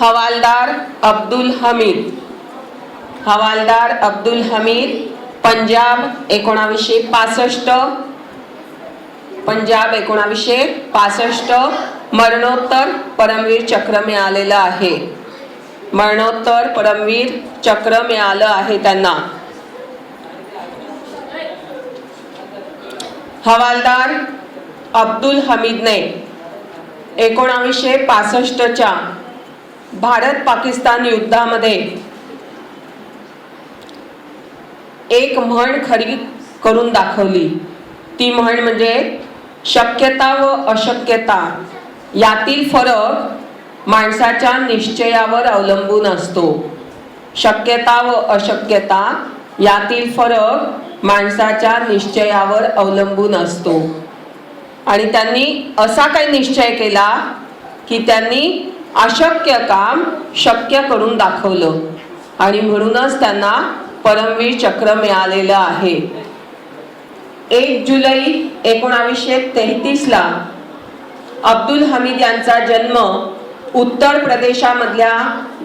हवालदार अब्दुल हमीद. हवालदार अब्दुल हमीद पंजाब एकोणावीसशे पासष्ट. पंजाब एकोणावीसशे पासष्ट. मरणोत्तर परमवीर चक्र मिळालेलं आहे. मरणोत्तर परमवीर चक्र मिळालं आहे त्यांना. हवालदार अब्दुल हमीदने एकोणावीसशे पासष्टच्या भारत पाकिस्तान युद्धामध्ये एक म्हण खरी करून दाखवली. ती म्हण म्हणजे शक्यता व अशक्यता यातील फरक माणसाच्या निश्चयावर अवलंबून असतो. शक्यता व अशक्यता यातील फरक माणसाच्या निश्चयावर अवलंबून असतो. आणि त्यांनी असा काही निश्चय केला की त्यांनी अशक्य काम शक्य करून दाखवलं. आणि म्हणूनच त्यांना परमवीर चक्र मिळालेलं आहे. एक जुलै एकोणावीसशे तेहतीसला अब्दुल हमीद यांचा जन्म उत्तर प्रदेशामधल्या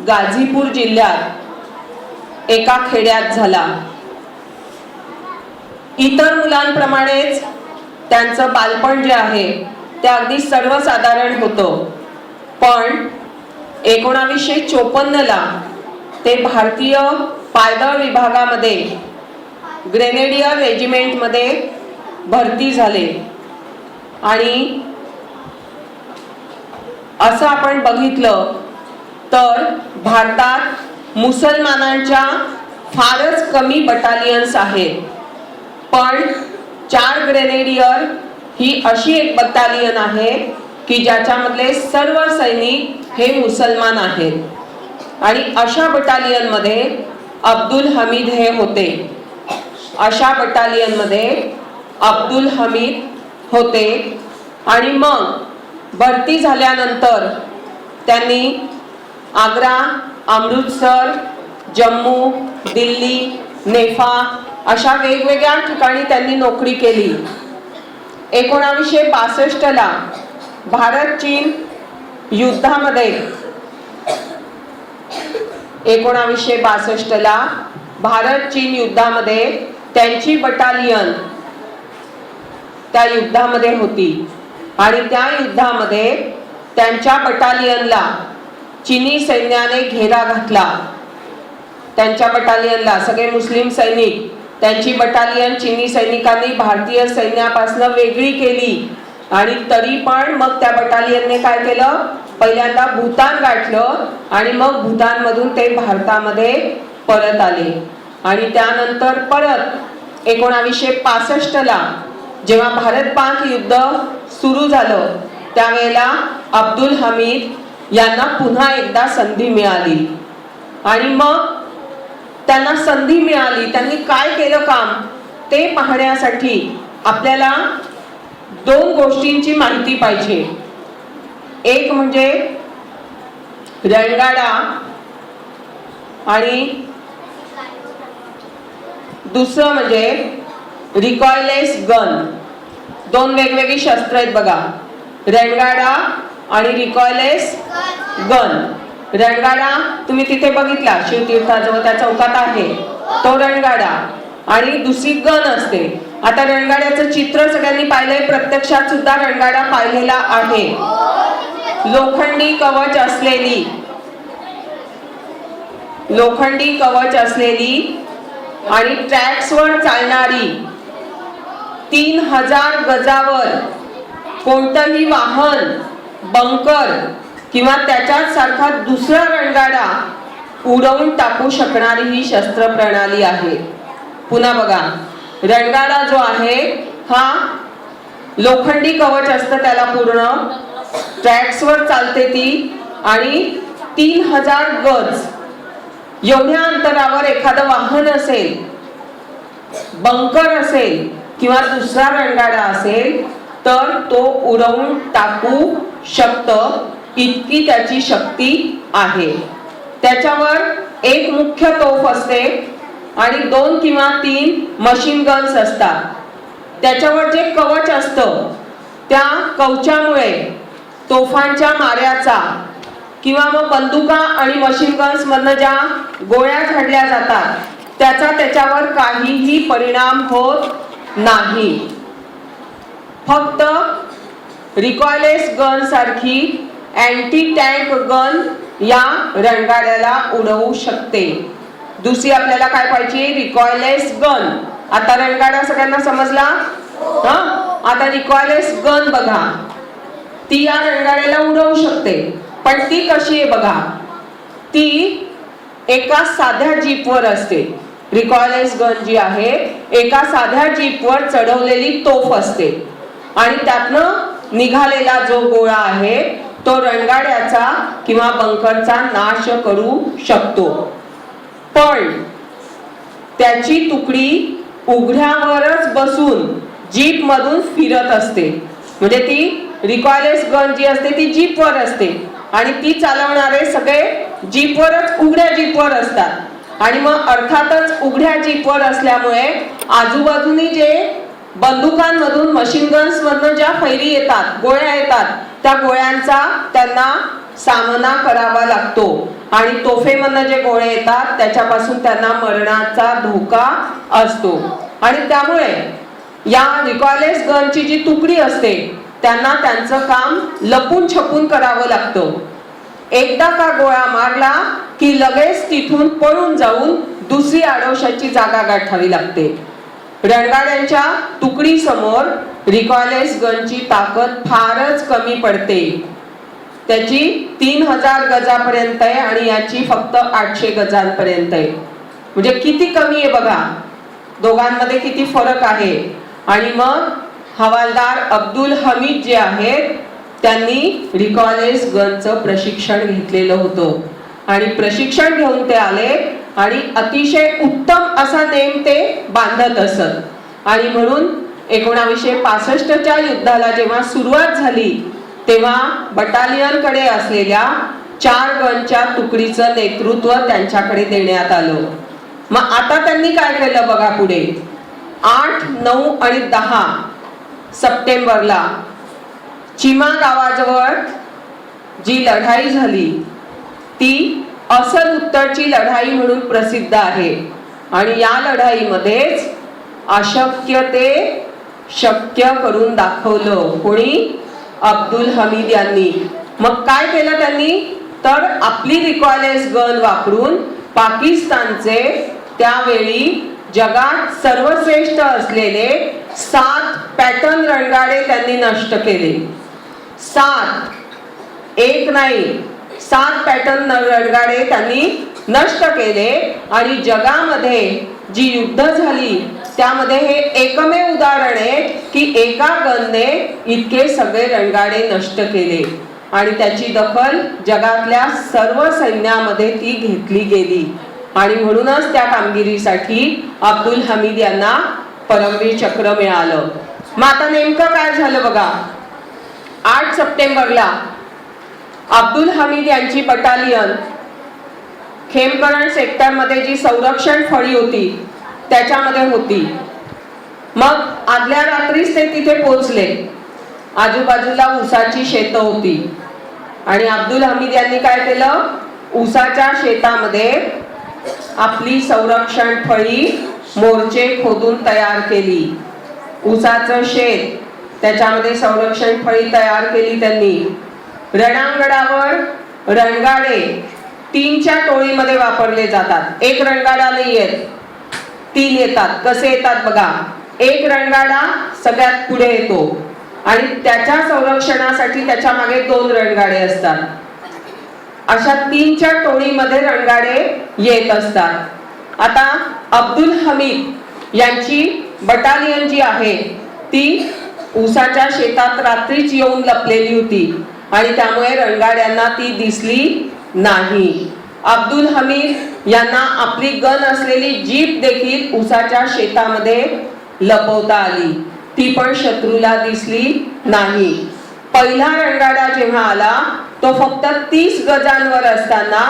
गाझीपूर जिल्ह्यात एका खेड्यात झाला. इतर मुलांप्रमाणेच त्यांचं बालपण जे आहे ते अगदी सर्वसाधारण होतं. पण एकोणावीसशे चोपन्नला ते भारतीय पायदळ विभागामध्ये ग्रेनेडियर रेजिमेंटमध्ये भरती झाले. आणि असं आपण बघितलं तर भारतात मुसलमानांच्या फारच कमी बटालियन्स आहेत. पण चार ग्रेनेडियर ही अशी एक बटालियन आहे की ज्याच्यामधले सर्व सैनिक हे मुसलमान आहेत. आणि अशा बटालियनमध्ये अब्दुल हमीद हे होते. अशा बटालियनमध्ये अब्दुल हमीद होते. आणि मग भरती झाल्यानंतर त्यांनी आग्रा अमृतसर जम्मू दिल्ली नेफा अशा वेगवेगळ्या ठिकाणी त्यांनी नोकरी केली. एकोणावीसशे पासष्टला भारत चीन युद्धामध्ये एकोणावीसशे बासष्टला भारत चीन युद्धामध्ये त्यांची बटालियन त्या युद्धामध्ये होती. आणि त्या युद्धामध्ये त्यांच्या बटालियनला चिनी सैन्याने घेरा घातला. त्यांच्या बटालियनला सगळे मुस्लिम सैनिक त्यांची बटालियन चिनी सैनिकांनी भारतीय सैन्यापासून वेगळी केली. आणि तरी पण मग त्या बटालियनने काय केलं? पहिल्यांदा भूतान गाठलं आणि मग भूतानमधून ते भारतामध्ये परत आले. आणि त्यानंतर परत एकोणावीसशे पासष्टला जेव्हा भारत पाक युद्ध सुरू झालं त्यावेळेला अब्दुल हमीद यांना पुन्हा एकदा संधी मिळाली. आणि मग त्यांना संधी मिळाली त्यांनी काय केलं काम? ते पाहण्यासाठी आपल्याला दोन गोष्टींची माहिती पाहिजे. एक म्हणजे रणगाडा आणि दुसरं म्हणजे रिकॉयलेस गन दोन वेगवेगळी शस्त्र आहेत बघा. रणगाडा आणि रिकॉयलेस गन रणगाडा तुम्ही तिथे बघितला शिवतीर्थाजवळ त्या चौकात आहे. तो रणगाडा. आणि दुसरी गन असते. आता रणगाड्याचं चित्र सगळ्यांनी पाहिलंय प्रत्यक्षात सुद्धा रणगाडा पाहिलेला आहे. लोखंडी कवच असलेली लोखंडी कवच असलेली आणि ट्रॅक्सवर चालणारी तीन हजार गजावर कोणतंही वाहन बंकर किंवा त्याच्याच सारखा दुसरा रणगाडा उडवून टाकू शकणारी ही शस्त्र प्रणाली आहे. पुन्हा बघा. रणगाडा जो आहे. हा? लोखंडी कवच असतं त्याला पूर्ण. ट्रॅक्सवर चालते ती. आणि तीन हजार गज. एवढ्या अंतरावर एखादं वाहन असेल बंकर असेल किंवा दुसरा रणगाडा असेल तर तो उडवून टाकू शकतं इतकी त्याची शक्ती आहे. त्याच्यावर एक मुख्य तोफ असते. आणि दोन किंवा तीन मशीन गन्स असतात. त्याच्यावर जे कवच असतं त्या कवचामुळे तोफांच्या माऱ्याचा किंवा मग बंदुका आणि मशीन गन्समधनं ज्या गोळ्या झाडल्या जातात त्याचा त्याच्यावर काहीही परिणाम होत नाही. फक्त रिकॉयलेस गन सारखी अँटी टँक गन या रणगाड्याला उडवू शकते. दुसरी आपल्याला काय पाहिजे? रिकॉयलेस गन आता रणगाडा सगळ्यांना समजला? हा? आता रिकॉयलेस गन बघा. ती या रणगाड्याला उडवू शकते. पण ती कशी आहे बघा? ती एका साध्या जीपवर असते. रिकॉयलेस गन जी आहे एका साध्या जीपवर चढवलेली तोफ असते. आणि त्यातनं निघालेला जो गोळा आहे तो रणगाड्याचा किंवा बंकरचा नाश करू शकतो. पण त्याची तुकडी उघड्यावरच बसून जीप मधून फिरत असते. म्हणजे ती रिकॉयलेस गन जी असते ती जीपवर असते. आणि ती चालवणारे सगळे जीपवरच उघड्या जीपवर असतात. आणि मग अर्थातच उघड्या जीपवर असल्यामुळे आजूबाजूनी जे बंदुकांमधून मशीन गन्स मधून ज्या फैरी येतात गोळ्या येतात त्या गोळ्यांचा त्यांना सामना करावा लागतो. आणि तोफेमधनं जे गोळे येतात त्याच्यापासून त्यांना मरणाचा धोका असतो. आणि त्यामुळे या रिकॉलेस गनची जी तुकडी असते त्यांना त्यांचं काम लपून छपून करावं लागतं. एकदा का गोळा मारला की लगेच तिथून पळून जाऊन दुसरी आडोशाची जागा गाठावी लागते. रणगाड्यांच्या तुकडी समोर रिकॉयलेस गनची ताकद फारच कमी पडते. त्याची तीन हजार गजापर्यंत आहे आणि याची फक्त आठशे गजांपर्यंत आहे. म्हणजे किती कमी आहे बघा. दोघांमध्ये किती फरक आहे. आणि मग हवालदार अब्दुल हमीद जे आहेत त्यांनी रिकॉलेज गनचं प्रशिक्षण घेतलेलं होतं. आणि प्रशिक्षण घेऊन ते आले आणि अतिशय उत्तम असा नेम ते बांधत असत. आणि म्हणून एकोणावीसशे पासष्टच्या युद्धाला जेव्हा सुरुवात झाली तेव्हा बटालियनकडे असलेल्या चार गनच्या तुकडीचं नेतृत्व त्यांच्याकडे देण्यात आलं. मग आता त्यांनी काय केलं बघा पुढे? आठ नऊ आणि दहा सप्टेंबरला चिमा गावाजवळ जी लढाई झाली ती असल उत्तरची लढाई म्हणून प्रसिद्ध आहे. आणि या लढाईमध्येच अशक्य ते शक्य करून दाखवलं. कोणी? अब्दुल हमीद यांनी. मग काय केलं त्यांनी? तर आपली रिकॉलेस गन वापरून पाकिस्तानचे त्यावेळी जगात सर्वश्रेष्ठ असलेले सात पॅटर्न रणगाडे त्यांनी नष्ट केले. सात. एक नाही. सात पॅटर्न रणगाडे त्यांनी नष्ट केले आणि जगामध्ये जी युद्ध झाली त्यामध्ये हे एकमेव उदाहरण आहे की एका गनने इतके सगळे रणगाडे नष्ट केले. आणि त्याची दखल जगातल्या सर्व सैन्यामध्ये ती घेतली गेली. आणि म्हणूनच त्या कामगिरीसाठी अब्दुल हमीद यांना परमवीर चक्र मिळालं. मग आता नेमकं काय झालं बघा. आठ सप्टेंबरला अब्दुल हमीद यांची बटालियन खेमकरण सेक्टरमध्ये जी संरक्षण फळी होती त्याच्यामध्ये होती. मग आदल्या रात्रीच ते तिथे पोहोचले. आजूबाजूला ऊसाची शेतं होती. आणि अब्दुल हमीद यांनी काय केलं? ऊसाच्या शेतामध्ये आपली संरक्षण फळी मोर्चे खोदून तयार केली. ऊसाचं शेत त्याच्यामध्ये संरक्षण फळी तयार केली त्यांनी. रणांगणावर रणगाडे तीनच्या टोळीमध्ये वापरले जातात. एक रणगाडा नाही येत तीन येतात. कसे येतात बघा. एक रणगाडा सगळ्यात पुढे येतो. आणि त्याच्या संरक्षणासाठी त्याच्यामागे दोन रणगाडे असतात. अशा तीनच्या टोळीमध्ये रणगाडे येत असतात. आता अब्दुल हमीद यांची बटालियन जी आहे ती ऊसाच्या शेतात रात्रीच येऊन लपलेली होती आणि त्यामुळे रणगाड्यांना ती दिसली नाही. अब्दुल हमीद यांना आपली गन असलेली जीप देखील उसाच्या शेतामध्ये लपवता आली. ती पण शत्रूला दिसली नाही. पहिला रणगाडा जेव्हा आला तो फक्त तीस गजांवर असताना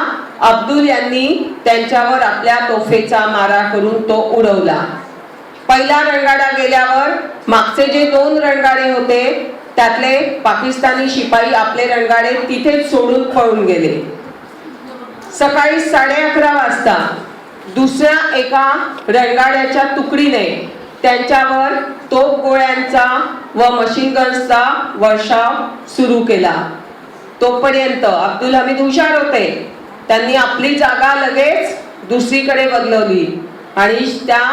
अब्दुल यांनी त्यांच्यावर आपल्या तोफेचा मारा करून तो उडवला. पहिला रणगाडा गेल्यावर मागचे जे दोन रणगाडे होते त्यातले पाकिस्तानी शिपाई आपले रणगाडे तिथेच सोडून पळून गेले. सकाळी साडे अकरा वाजता दुसऱ्या एका रणगाड्याच्या तुकडीने त्यांच्यावर तोप गोळ्यांचा व मशीन गन्सचा वर्षाव सुरू केला. तोपर्यंत अब्दुल हमीद हुशार होते. त्यांनी आपली जागा लगेच दुसरीकडे बदलवली आणि त्या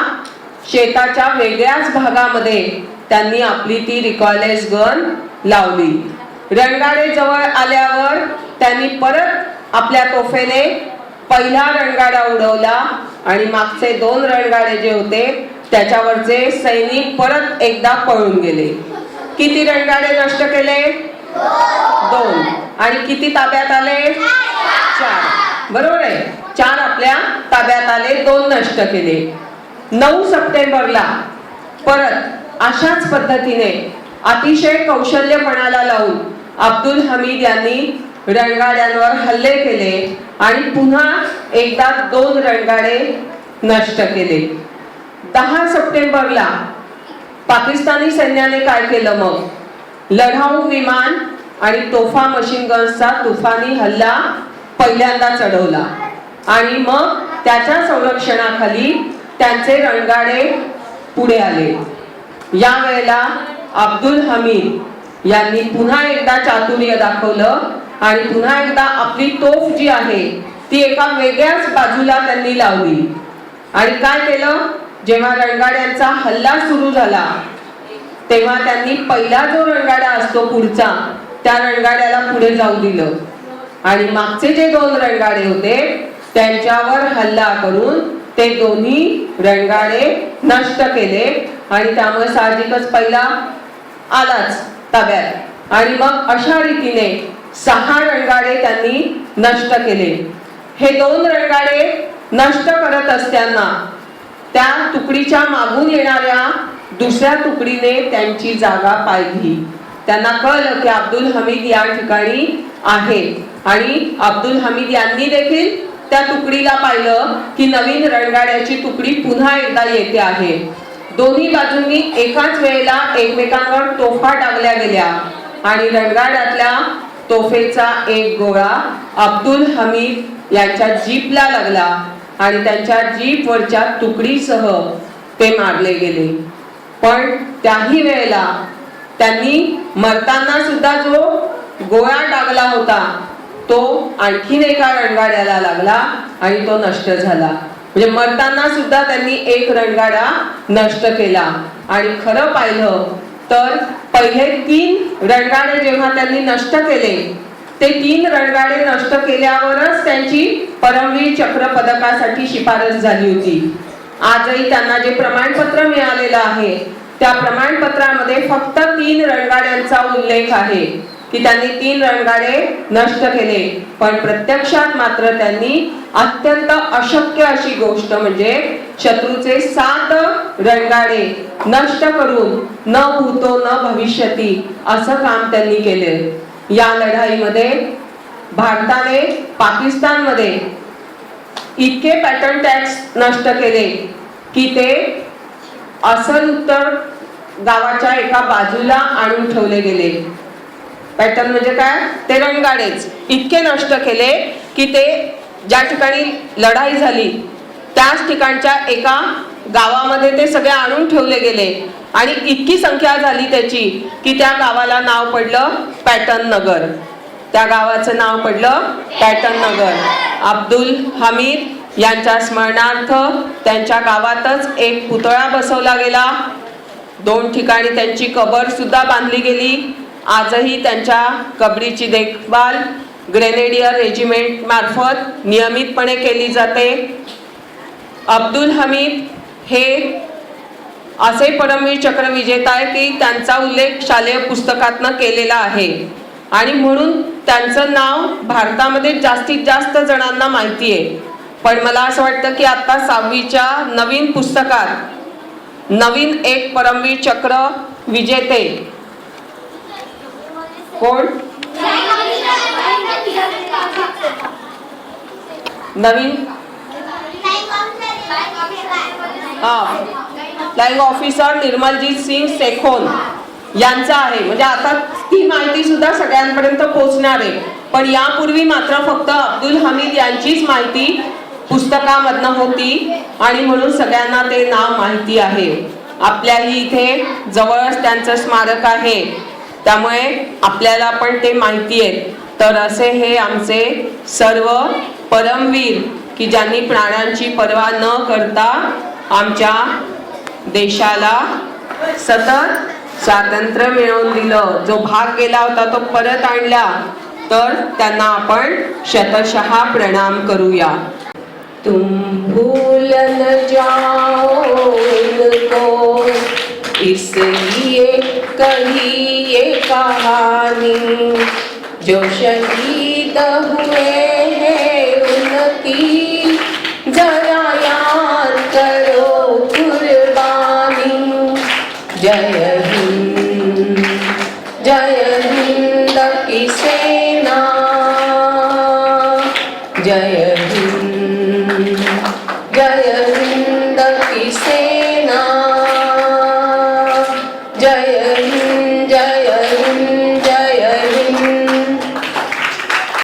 शेताच्या वेगळ्याच भागामध्ये त्यांनी आपली ती रिकॉयलेस गन लावली. रणगाडे जवळ आल्यावर त्यांनी परत आपल्या तोफेने पहिला रणगाडा उडवला आणि मागचे दोन रणगाडे जे होते त्याच्यावरचे सैनिक परत एकदा पळून गेले. किती रणगाडे नष्ट केले? दोन. आणि किती ताब्यात आले? चार. बरोबर आहे? चार आपल्या ताब्यात आले दोन नष्ट केले. नऊ सप्टेंबरला परत अशाच पद्धतीने अतिशय कौशल्यपणाला लावून अब्दुल हमीद यांनी रणगाड्यांवर हल्ले केले आणि पुन्हा एकदा दोन रणगाडे नष्ट केले. दहा सप्टेंबरला पाकिस्तानी सैन्याने काय केलं मग? लढाऊ विमान आणि तोफा मशीन गन्सचा तुफानी हल्ला पहिल्यांदा चढवला. आणि मग त्याच्या संरक्षणाखाली त्यांचे रणगाडे पुढे आले. या वेळेला अब्दुल हमीद यांनी पुन्हा एकदा चातुर्य दाखवलं आणि पुन्हा एकदा आपली तोफ जी आहे ती एका वेगळ्याच बाजूला त्यांनी लावली. आणि काय केलं? जेव्हा रणगाड्यांचा हल्ला सुरू झाला तेव्हा त्यांनी पहिला जो रणगाडा असतो पुढचा त्या रणगाड्याला पुढे जाऊ दिलं. आणि मागचे जे दोन रणगाडे होते त्यांच्यावर हल्ला करून ते दोन्ही रणगाडे नष्ट केले. आणि त्यामुळे साहजिकच पहिला आलाच. ताब्यात आणि मग अशा रीतीने सहा रणगाडे त्यांनी नष्ट केले. हे दोन रणगाडे नष्ट करत असताना त्या तुकडीच्या मागून येणाऱ्या दुसऱ्या तुकडीने त्यांची जागा पाहिली. त्यांना कळलं की अब्दुल हमीद या ठिकाणी आहे. आणि अब्दुल हमीद यांनी देखील त्या तुकडीला पाहिलं की नवीन रणगाड्याची तुकडी पुन्हा एकदा येते आहे. दोन्ही बाजूंनी एकाच वेळेला एकमेकांवर तोफा टाकल्या गेल्या. आणि रणगाड्यातल्या तोफेचा एक गोळा अब्दुल हमीद यांच्या जीपला लागला आणि त्यांच्या जीपवरच्या तुकडीसह ते मारले गेले. पण त्याही वेळेला त्यांनी मरताना सुद्धा जो गोळा टाकला होता तो आणखीन एका रणगाड्याला लागला आणि तो नष्ट झाला. म्हणजे मरताना सुद्धा त्यांनी एक रणगाडा नष्ट केला. आणि खरं पाहिलं तर पहिले तीन रणगाडे जेव्हा त्यांनी नष्ट केले ते तीन रणगाडे नष्ट केल्यावरच त्यांची परमवीर चक्र पदकासाठी शिफारस झाली होती. आजही त्यांना जे प्रमाणपत्र मिळालेलं आहे त्या प्रमाणपत्रामध्ये फक्त तीन रणगाड्यांचा उल्लेख आहे. की त्यांनी तीन रणगाडे नष्ट केले. पण प्रत्यक्षात मात्र त्यांनी अत्यंत अशक्य अशी गोष्ट म्हणजे शत्रूचे सात रणगाडे नष्ट करून न भूतो न भविष्यती असं काम त्यांनी केले. या लढाईमध्ये भारताने पाकिस्तानमध्ये इतके पॅटर्न टॅक्स नष्ट केले की ते असल उत्तर गावाच्या एका बाजूला आणून ठेवले गेले. पॅटर्न म्हणजे काय? ते रणगाडेच. इतके नष्ट केले की ते ज्या ठिकाणी लढाई झाली त्याच ठिकाणच्या एका गावामध्ये ते सगळे आणून ठेवले गेले. आणि इतकी संख्या झाली त्याची की त्या गावाला नाव पडलं पॅटर्न नगर. त्या गावाचं नाव पडलं पॅटर्न नगर. अब्दुल हमीद यांच्या स्मरणार्थ त्यांच्या गावातच एक पुतळा बसवला गेला. दोन ठिकाणी त्यांची कबर सुद्धा बांधली गेली. आजही त्यांच्या कबरीची देखभाल ग्रेनेडियर रेजिमेंट मार्फत नियमितपणे केली जाते. अब्दुल हमीद हे असे परमवीर चक्र विजेता आहे की त्यांचा उल्लेख शालेय पुस्तकातनं केलेला आहे. आणि म्हणून त्यांचं नाव भारतामध्ये जास्तीत जास्त जणांना माहिती आहे. पण मला असं वाटतं की आत्ता सहावीच्या नवीन पुस्तकात नवीन एक परमवीर चक्र विजेते कोण? नवीन? हा. फ्लाईंग ऑफिसर निर्मलजीत सिंग सेखोन यांचा आहे. म्हणजे आता ती माहिती सुद्धा सगळ्यांपर्यंत पोहोचणार आहे. पण यापूर्वी मात्र फक्त अब्दुल हमीद यांचीच माहिती पुस्तकामधनं होती आणि म्हणून सगळ्यांना ते नाव माहिती आहे. आपल्याही इथे जवळच त्यांचं स्मारक आहे. त्यामुळे आपल्याला पण ते माहिती आहे तर असे हे आमचे सर्व परमवीर की ज्यांनी प्राणांची पर्वा न करता आमच्या देशाला सतत स्वातंत्र्य मिळवून दिलं. जो भाग गेला होता तो परत आणला. तर त्यांना आपण शतशः प्रणाम करूया. तुम भूल न जाओ इसलिए कही ये कहानी जो शहीद हुए हैं उनकी